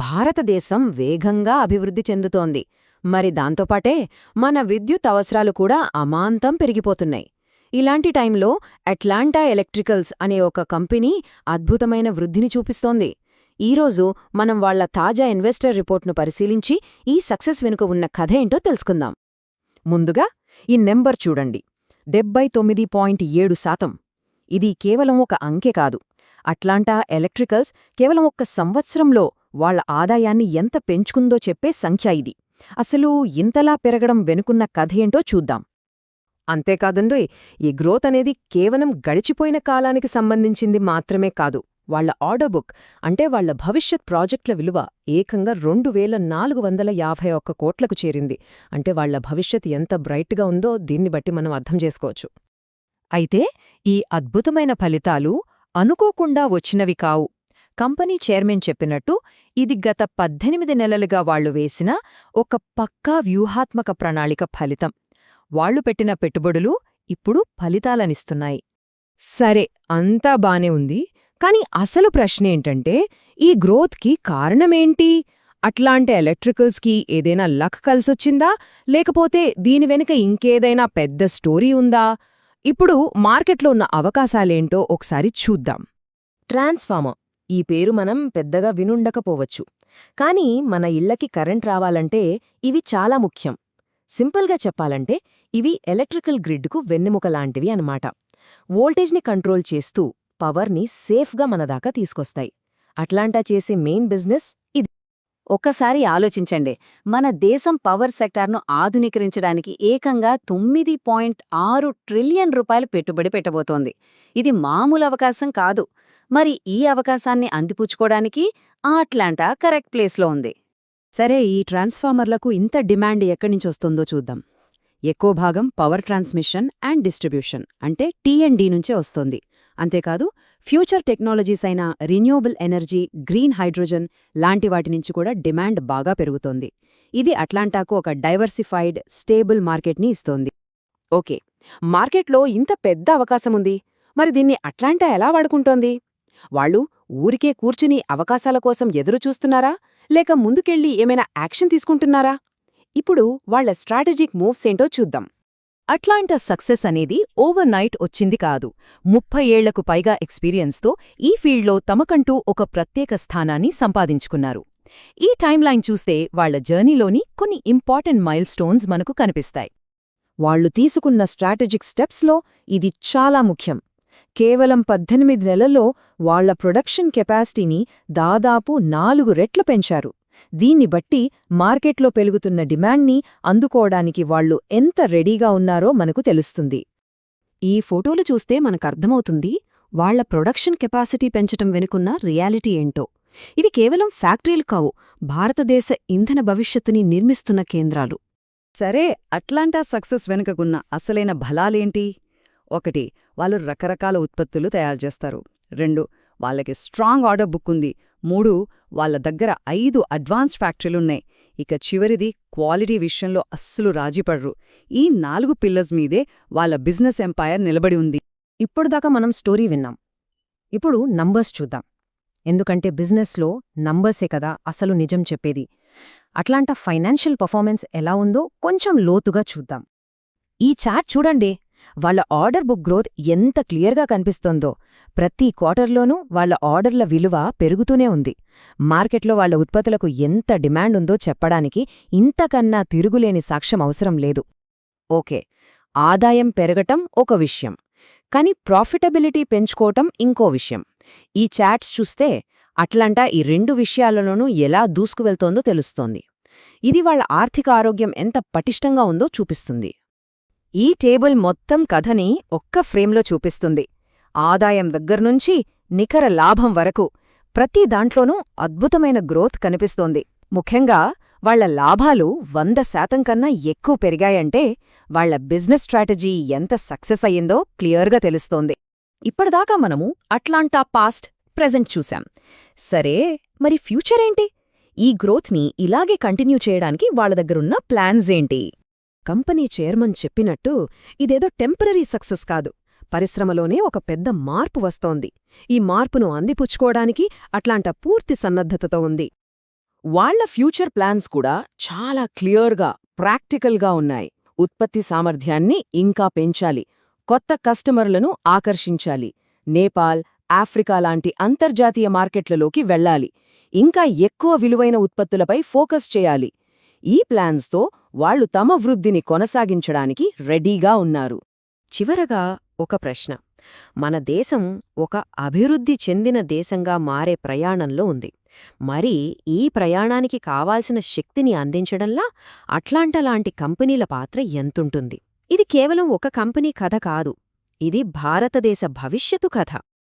భారతదేశం వేగంగా అభివృద్ధి చెందుతోంది. మరి దాంతోపాటే మన విద్యుత్ అవసరాలు కూడా అమాంతం పెరిగిపోతున్నాయి. ఇలాంటి టైంలో అట్లాంటా ఎలక్ట్రికల్స్ అనే ఒక కంపెనీ అద్భుతమైన వృద్ధిని చూపిస్తోంది. ఈరోజు మనం వాళ్ళ తాజా ఇన్వెస్టర్ రిపోర్ట్ను పరిశీలించి ఈ సక్సెస్ వెనుక ఉన్న కథ ఏంటో తెలుసుకుందాం. ముందుగా ఈ నెంబర్ చూడండి. డెబ్బై తొమ్మిది పాయింట్ ఏడు శాతం. ఇది కేవలం ఒక అంకె కాదు. అట్లాంటా ఎలక్ట్రికల్స్ కేవలం ఒక్క సంవత్సరంలో వాళ్ళ ఆదాయాన్ని ఎంత పెంచుకుందో చెప్పే సంఖ్య ఇది. అసలు ఇంతలా పెరగడం వెనుకున్న కథేంటో చూద్దాం. అంతేకాదండోయ్ ఈ గ్రోత్ అనేది కేవలం గడిచిపోయిన కాలానికి సంబంధించింది మాత్రమే కాదు వాళ్ళ ఆర్డర్ బుక్ అంటే వాళ్ళ భవిష్యత్ ప్రాజెక్టుల విలువ ఏకంగా రెండు వేల నాలుగు వందల యాభై ఒక్క కోట్లకు చేరింది. అంటే వాళ్ళ భవిష్యత్ ఎంత బ్రైట్గా ఉందో దీన్ని బట్టి మనం అర్థం చేసుకోవచ్చు. అయితే ఈ అద్భుతమైన ఫలితాలు అనుకోకుండా వచ్చినవి కావు. కంపెనీ చైర్మన్ చెప్పినట్టు ఇది గత పద్దెనిమిది నెలలుగా వాళ్ళు వేసిన ఒక పక్కా వ్యూహాత్మక ప్రణాళిక ఫలితం. వాళ్ళు పెట్టిన పెట్టుబడులు ఇప్పుడు ఫలితాలనిస్తున్నాయి. సరే అంతా బానే ఉంది. కాని అసలు ప్రశ్నేంటంటే ఈ గ్రోత్కి కారణమేంటి? అట్లాంటి ఎలక్ట్రికల్స్కి ఏదైనా లక్ కలిసొచ్చిందా? లేకపోతే దీని వెనుక ఇంకేదైనా పెద్ద స్టోరీ ఉందా? ఇప్పుడు మార్కెట్లో ఉన్న అవకాశాలేంటో ఒకసారి చూద్దాం. ట్రాన్స్ఫార్మర్ ఈ పేరు మనం పెద్దగా వినుండకపోవచ్చు. కానీ మన ఇళ్ళకి కరెంట్ రావాలంటే ఇవి చాలా ముఖ్యం. సింపుల్గా చెప్పాలంటే ఇవి ఎలక్ట్రికల్ గ్రిడ్కు వెన్నెముకలాంటివి అనమాట వోల్టేజ్ని కంట్రోల్ చేస్తూ పవర్ని సేఫ్గా మనదాకా తీసుకొస్తాయి. అట్లాంటా చేసే మెయిన్ బిజినెస్ ఇది. ఒక్కసారి ఆలోచించండి. మన దేశం పవర్ సెక్టార్ను ఆధునీకరించడానికి ఏకంగా తొమ్మిది పాయింట్ ఆరు ట్రిలియన్ రూపాయలు పెట్టుబడి పెట్టబోతోంది. ఇది మామూలు అవకాశం కాదు. మరి ఈ అవకాశాన్ని అందిపుచ్చుకోవడానికి ఆ అట్లాంటా కరెక్ట్ ప్లేస్లో ఉంది. సరే ఈ ట్రాన్స్ఫార్మర్లకు ఇంత డిమాండ్ ఎక్కడినుంచొస్తుందో చూద్దాం. ఎక్కువ భాగం పవర్ ట్రాన్స్మిషన్ అండ్ డిస్ట్రిబ్యూషన్ అంటే టీఎండీ నుంచే వస్తోంది. అంతేకాదు ఫ్యూచర్ టెక్నాలజీస్ అయిన రిన్యూవబుల్ ఎనర్జీ గ్రీన్ హైడ్రోజన్ లాంటి వాటి నుంచి కూడా డిమాండ్ బాగా పెరుగుతోంది. ఇది అట్లాంటాకు ఒక డైవర్సిఫైడ్ స్టేబుల్ మార్కెట్ని ఇస్తోంది. ఓకే మార్కెట్లో ఇంత పెద్ద అవకాశముంది మరి దీన్ని అట్లాంటా ఎలా వాడుకుంటోంది? వాళ్ళు ఊరికే కూర్చుని అవకాశాల కోసం ఎదురుచూస్తున్నారా లేక ముందుకెళ్ళి ఏమైనా యాక్షన్ తీసుకుంటున్నారా? ఇప్పుడు వాళ్ళ స్ట్రాటజిక్ మూవ్స్ ఏంటో చూద్దాం. అట్లాంటా సక్సెస్ అనేది ఓవర్ నైట్ వచ్చింది కాదు. ముప్పై ఏళ్ళకు పైగా ఎక్స్పీరియన్స్తో ఈ ఫీల్డ్లో తమకంటూ ఒక ప్రత్యేక స్థానాన్ని సంపాదించుకున్నారు. ఈ టైమ్లైన్ చూస్తే వాళ్ళ జర్నీలోని కొన్ని ఇంపార్టెంట్ మైల్ స్టోన్స్ మనకు కనిపిస్తాయి. వాళ్ళు తీసుకున్న స్ట్రాటజిక్ స్టెప్స్లో ఇది చాలా ముఖ్యం. కేవలం పద్దెనిమిది నెలల్లో వాళ్ళ ప్రొడక్షన్ కెపాసిటీని దాదాపు నాలుగు రెట్లు పెంచారు. దీన్ని బట్టి మార్కెట్లో పెరుగుతున్న డిమాండ్ని అందుకోవడానికి వాళ్ళు ఎంత రెడీగా ఉన్నారో మనకు తెలుస్తుంది. ఈ ఫోటోలు చూస్తే మనకర్థమవుతుంది వాళ్ళ ప్రొడక్షన్ కెపాసిటీ పెంచటం వెనుకున్న రియాలిటీ ఏంటో. ఇవి కేవలం ఫ్యాక్టరీలు కావు భారతదేశ ఇంధన భవిష్యత్తుని నిర్మిస్తున్న కేంద్రాలు. సరే అట్లాంటా సక్సెస్ వెనుకకున్న అసలైన బలాలేంటి? ఒకటి వాళ్ళు రకరకాల ఉత్పత్తులు తయారు చేస్తారు. రెండు వాళ్ళకి స్ట్రాంగ్ ఆర్డర్ బుక్ ఉంది. మూడు వాళ్ళ దగ్గర ఐదు అడ్వాన్స్డ్ ఫ్యాక్టరీలున్నాయి ఇక చివరిది క్వాలిటీ విషయంలో అస్సలు రాజీపడరు ఈ నాలుగు పిల్లర్స్ మీదే వాళ్ళ బిజినెస్ ఎంపైర్ నిలబడి ఉంది. ఇప్పటిదాకా మనం స్టోరీ విన్నాం. ఇప్పుడు నంబర్స్ చూద్దాం. ఎందుకంటే బిజినెస్లో నంబర్సే కదా అసలు నిజం చెప్పేది. అట్లాంట ఫైనాన్షియల్ పర్ఫార్మెన్స్ ఎలా ఉందో కొంచెం లోతుగా చూద్దాం. ఈ చార్ట్ చూడండి. వాళ్ళ ఆర్డర్ బుక్ గ్రోత్ ఎంత క్లియర్గా కనిపిస్తోందో. ప్రతి క్వార్టర్లోనూ వాళ్ళ ఆర్డర్ల విలువ పెరుగుతూనే ఉంది. మార్కెట్లో వాళ్ళ ఉత్పత్తులకు ఎంత డిమాండ్ ఉందో చెప్పడానికి ఇంతకన్నా తిరుగులేని సాక్ష్యం అవసరం లేదు. ఓకే ఆదాయం పెరగటం ఒక విషయం. కాని ప్రాఫిటబిలిటీ పెంచుకోవటం ఇంకో విషయం. ఈ చాట్స్ చూస్తే అట్లంటా ఈ రెండు విషయాలలోనూ ఎలా దూసుకువెళ్తోందో తెలుస్తోంది. ఇది వాళ్ళ ఆర్థిక ఆరోగ్యం ఎంత పటిష్టంగా ఉందో చూపిస్తుంది. ఈ టేబుల్ మొత్తం కథని ఒక్క ఫ్రేమ్లో చూపిస్తుంది. ఆదాయం దగ్గర్నుంచి నికర లాభం వరకు ప్రతి దాంట్లోనూ అద్భుతమైన గ్రోత్ కనిపిస్తోంది. ముఖ్యంగా వాళ్ళ లాభాలు వంద శాతం కన్నా ఎక్కువ పెరిగాయంటే వాళ్ళ బిజినెస్ స్ట్రాటజీ ఎంత సక్సెస్ అయ్యిందో క్లియర్గా తెలుస్తోంది. ఇప్పటిదాకా మనము అట్లాంటా పాస్ట్ ప్రెజెంట్ చూశాం. సరే మరి ఫ్యూచర్ ఏంటి? ఈ గ్రోత్ని ఇలాగే కంటిన్యూ చేయడానికి వాళ్ళ దగ్గరున్న ప్లాన్స్ ఏంటి? కంపెనీ చైర్మన్ చెప్పినట్టు ఇదేదో టెంపరరీ సక్సెస్ కాదు. పరిశ్రమలోనే ఒక పెద్ద మార్పు వస్తోంది. ఈ మార్పును అందిపుచ్చుకోవడానికి అట్లాంట పూర్తి సన్నద్ధతతో ఉంది. వాళ్ళ ఫ్యూచర్ ప్లాన్స్ కూడా చాలా క్లియర్గా ప్రాక్టికల్గా ఉన్నాయి. ఉత్పత్తి సామర్థ్యాన్ని ఇంకా పెంచాలి. కొత్త కస్టమర్లను ఆకర్షించాలి. నేపాల్ ఆఫ్రికా లాంటి అంతర్జాతీయ మార్కెట్లలోకి వెళ్ళాలి. ఇంకా ఎక్కువ విలువైన ఉత్పత్తులపై ఫోకస్ చేయాలి. ఈ ప్లాన్స్తో వాళ్ళు తమ వృద్ధిని కొనసాగించడానికి రెడీగా ఉన్నారు. చివరగా ఒక ప్రశ్న. మన దేశం ఒక అభివృద్ధి చెందిన దేశంగా మారే ప్రయాణంలో ఉంది. మరి ఈ ప్రయాణానికి కావాల్సిన శక్తిని అందించడంలా అట్లాంటా లాంటి కంపెనీల పాత్ర ఎంతుంటుంది? ఇది కేవలం ఒక కంపెనీ కథ కాదు. ఇది భారతదేశ భవిష్యత్తు కథ.